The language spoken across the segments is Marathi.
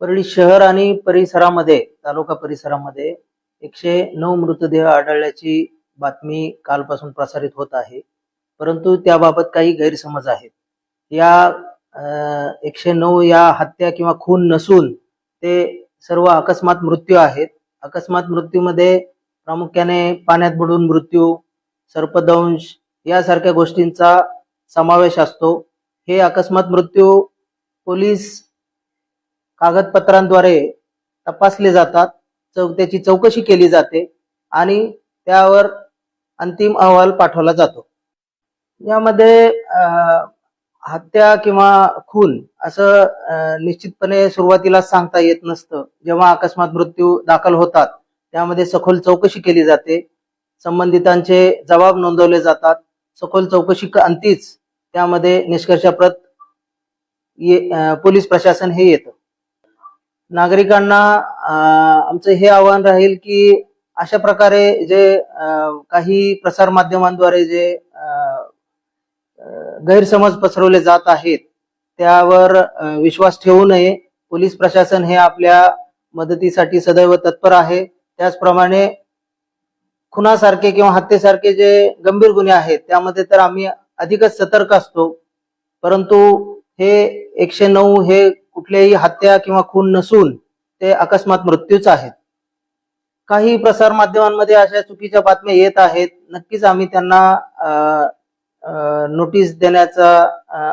परळी शहर आणि परिसरामध्ये तालुका परिसरामध्ये एकशे नऊ मृतदेह आढळल्याची बातमी कालपासून प्रसारित होत आहे. परंतु त्याबाबत काही गैरसमज आहेत. या एकशे नऊ या हत्या किंवा खून नसून ते सर्व अकस्मात मृत्यू आहेत. अकस्मात मृत्यूमध्ये प्रामुख्याने पाण्यात बुडून मृत्यू सर्पदंश यासारख्या गोष्टींचा समावेश असतो. हे अकस्मात मृत्यू पोलीस कागदपत्रांद्वारे तपासले जातात. चौ त्याची चौकशी केली जाते आणि त्यावर अंतिम अहवाल पाठवला जातो. यामध्ये हत्या किंवा खून असं निश्चितपणे सुरुवातीला सांगता येत नसतं. जेव्हा अकस्मात मृत्यू दाखल होतात त्यामध्ये सखोल चौकशी केली जाते. संबंधितांचे जबाब नोंदवले जातात. सखोल चौकशी अंतीच त्यामध्ये निष्कर्षाप्रत ये- पोलीस प्रशासन हे येतं. नागरिकांना आमचं हे आव्हान राहील की अशा प्रकारे जे काही प्रसार माध्यमांद्वारे जे गैरसमज पसरवले जात आहेत त्यावर विश्वास ठेवू नये. पोलीस प्रशासन हे आपल्या मदतीसाठी सदैव तत्पर आहे. त्याचप्रमाणे खुनासारखे किंवा हत्येसारखे जे गंभीर गुन्हे आहेत त्यामध्ये तर आम्ही अधिकच सतर्क असतो. परंतु हे एकशे नऊ हे कुठल्याही हत्या किंवा खून नसून ते अकस्मात मृत्यूच आहेत. काही प्रसार माध्यमांमध्ये अशा चुकीच्या बातम्या येत आहेत. नक्कीच आम्ही त्यांना नोटीस देण्याचा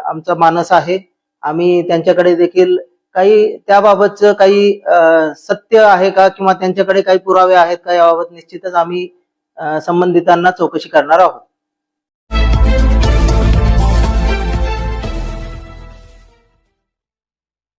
आमचा मानस आहे. आम्ही त्यांच्याकडे देखील काही त्याबाबतचं काही अं, सत्य आहे का किंवा त्यांच्याकडे काही पुरावे आहेत का याबाबत निश्चितच आम्ही संबंधितांना चौकशी करणार आहोत.